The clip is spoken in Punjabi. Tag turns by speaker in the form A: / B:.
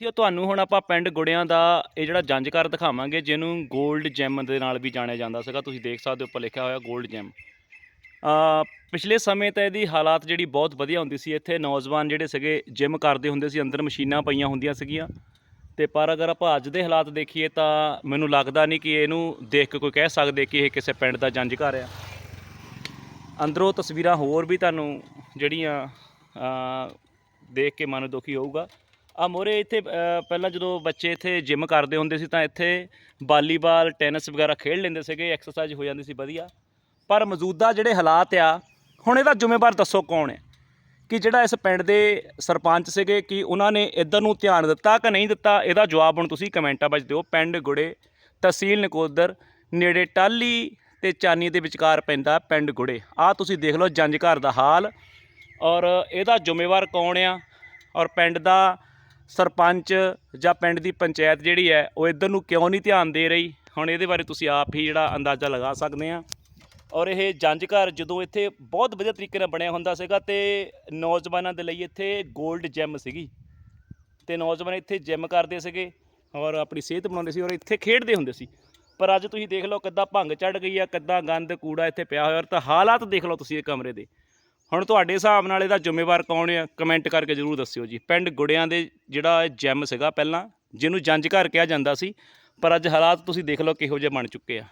A: ਜੀ ਤੁਹਾਨੂੰ ਹੁਣ ਆਪਾਂ ਪਿੰਡ ਗੁੜਿਆਂ ਦਾ ਇਹ ਜਿਹੜਾ ਜੰਜ ਘਰ ਦਿਖਾਵਾਂਗੇ, ਜਿਹਨੂੰ 골ਡ ਜੈਮ ਦੇ ਨਾਲ ਵੀ ਜਾਣਿਆ ਜਾਂਦਾ ਸੀਗਾ। ਤੁਸੀਂ ਦੇਖ ਸਕਦੇ ਹੋ, ਉੱਪਰ ਲਿਖਿਆ ਹੋਇਆ 골ਡ ਜੈਮ ਆ ਪਿਛਲੇ ਸਮੇਂ ਤਾਂ ਇਹਦੀ ਹਾਲਾਤ ਜਿਹੜੀ ਬਹੁਤ ਵਧੀਆ ਹੁੰਦੀ ਸੀ। ਇੱਥੇ ਨੌਜਵਾਨ ਜਿਹੜੇ ਸੀਗੇ ਜਿਮ ਕਰਦੇ ਹੁੰਦੇ ਸੀ, ਅੰਦਰ ਮਸ਼ੀਨਾਂ ਪਈਆਂ ਹੁੰਦੀਆਂ ਸੀਗੀਆਂ। ਤੇ ਪਰ ਅਗਰ ਆਪਾਂ ਅੱਜ ਦੇ ਹਾਲਾਤ ਦੇਖੀਏ ਤਾਂ ਮੈਨੂੰ ਲੱਗਦਾ ਨਹੀਂ ਕਿ ਇਹਨੂੰ ਦੇਖ ਕੇ ਕੋਈ ਕਹਿ ਸਕਦੇ ਕਿ ਇਹ ਕਿਸੇ ਪਿੰਡ ਦਾ ਜੰਜ ਘਰ ਆ। ਅੰਦਰੋਂ ਤਸਵੀਰਾਂ ਹੋਰ ਵੀ ਤੁਹਾਨੂੰ ਜਿਹੜੀਆਂ ਦੇਖ ਕੇ ਮਨ ਦੁਖੀ ਹੋਊਗਾ। ਆ ਮੋਰੇ ਇੱਥੇ ਪਹਿਲਾਂ ਜਦੋਂ ਬੱਚੇ ਇੱਥੇ ਜਿਮ ਕਰਦੇ ਹੁੰਦੇ ਸੀ ਤਾਂ ਇੱਥੇ ਵਾਲੀਬਾਲ, ਟੈਨਿਸ ਵਗੈਰਾ ਖੇਡ ਲੈਂਦੇ ਸੀਗੇ ਐਕਸਰਸਾਈਜ਼ ਹੋ ਜਾਂਦੀ ਸੀ, ਵਧੀਆ। ਪਰ ਮੌਜੂਦਾ ਜਿਹੜੇ ਹਾਲਾਤ ਆ, ਹੁਣ ਇਹਦਾ ਜ਼ਿੰਮੇਵਾਰ ਦੱਸੋ ਕੌਣ ਹੈ? ਕਿ ਜਿਹੜਾ ਇਸ ਪਿੰਡ ਦੇ ਸਰਪੰਚ ਸੀਗੇ, ਕਿ ਉਹਨਾਂ ਨੇ ਇੱਧਰ ਨੂੰ ਧਿਆਨ ਦਿੱਤਾ ਕਿ ਨਹੀਂ ਦਿੱਤਾ? ਇਹਦਾ ਜਵਾਬ ਹੁਣ ਤੁਸੀਂ ਕਮੈਂਟਾਂ ਵਿੱਚ ਦਿਓ। ਪਿੰਡ ਗੁੜੇ, ਤਹਿਸੀਲ ਨਕੋਦਰ, ਨੇੜੇ ਟਾਲੀ ਤੇ ਚਾਨੀ ਦੇ ਵਿਚਕਾਰ ਪੈਂਦਾ ਪਿੰਡ ਗੁੜੇ। ਆ ਤੁਸੀਂ ਦੇਖ ਲਓ ਜੰਜ ਘਰ ਦਾ ਹਾਲ। ਔਰ ਇਹਦਾ ਜ਼ਿੰਮੇਵਾਰ ਕੌਣ ਆ? ਔਰ ਪਿੰਡ ਦਾ ਸਰਪੰਚ ਜਾਂ ਪਿੰਡ ਦੀ ਪੰਚਾਇਤ ਜਿਹੜੀ ਹੈ, ਉਹ ਇੱਧਰ ਨੂੰ ਕਿਉਂ ਨਹੀਂ ਧਿਆਨ ਦੇ ਰਹੀ? ਹੁਣ ਇਹਦੇ ਬਾਰੇ ਤੁਸੀਂ ਆਪ ਹੀ ਜਿਹੜਾ ਅੰਦਾਜ਼ਾ ਲਗਾ ਸਕਦੇ ਆ ਔਰ ਇਹ ਜੰਜ ਘਰ ਜਦੋਂ ਇੱਥੇ ਬਹੁਤ ਵਧੀਆ ਤਰੀਕੇ ਨਾਲ ਬਣਿਆ ਹੁੰਦਾ ਸੀਗਾ ਤੇ ਨੌਜਵਾਨਾਂ ਦੇ ਲਈ ਇੱਥੇ 골ਡ ਜਿਮ ਸੀਗੀ। ਤੇ ਨੌਜਵਾਨ ਇੱਥੇ ਜਿਮ ਕਰਦੇ ਸੀਗੇ ਔਰ ਆਪਣੀ ਸਿਹਤ ਬਣਾਉਂਦੇ ਸੀ ਔਰ ਇੱਥੇ ਖੇਡਦੇ ਹੁੰਦੇ ਸੀ। ਪਰ ਅੱਜ ਤੁਸੀਂ ਦੇਖ ਲਓ ਕਿੱਦਾਂ ਭੰਗ ਚੜ ਗਈ ਆ, ਕਿੱਦਾਂ ਗੰਦ ਕੂੜਾ ਇੱਥੇ ਪਿਆ ਹੋਇਆ ਔਰ ਤਾਂ ਹਾਲਾਤ ਦੇਖ ਲਓ ਤੁਸੀਂ ਇਹ ਕਮਰੇ ਦੇ। ਹੁਣ ਤੁਹਾਡੇ ਹਿਸਾਬ ਨਾਲ ਇਹਦਾ ਜ਼ਿੰਮੇਵਾਰ ਕੌਣ ਆ ਕਮੈਂਟ ਕਰਕੇ ਜਰੂਰ ਦੱਸਿਓ ਜੀ। ਪਿੰਡ ਗੁੜਿਆਂ ਦੇ ਜਿਹੜਾ ਜੈਮ ਸੀਗਾ ਪਹਿਲਾਂ, ਜਿਹਨੂੰ ਜੰਜ ਘਰ ਕਿਹਾ ਜਾਂਦਾ ਸੀ, ਪਰ ਅੱਜ ਹਾਲਾਤ ਤੁਸੀਂ ਦੇਖ ਲਓ ਕਿਹੋ ਜਿਹੇ ਬਣ ਚੁੱਕੇ ਆ।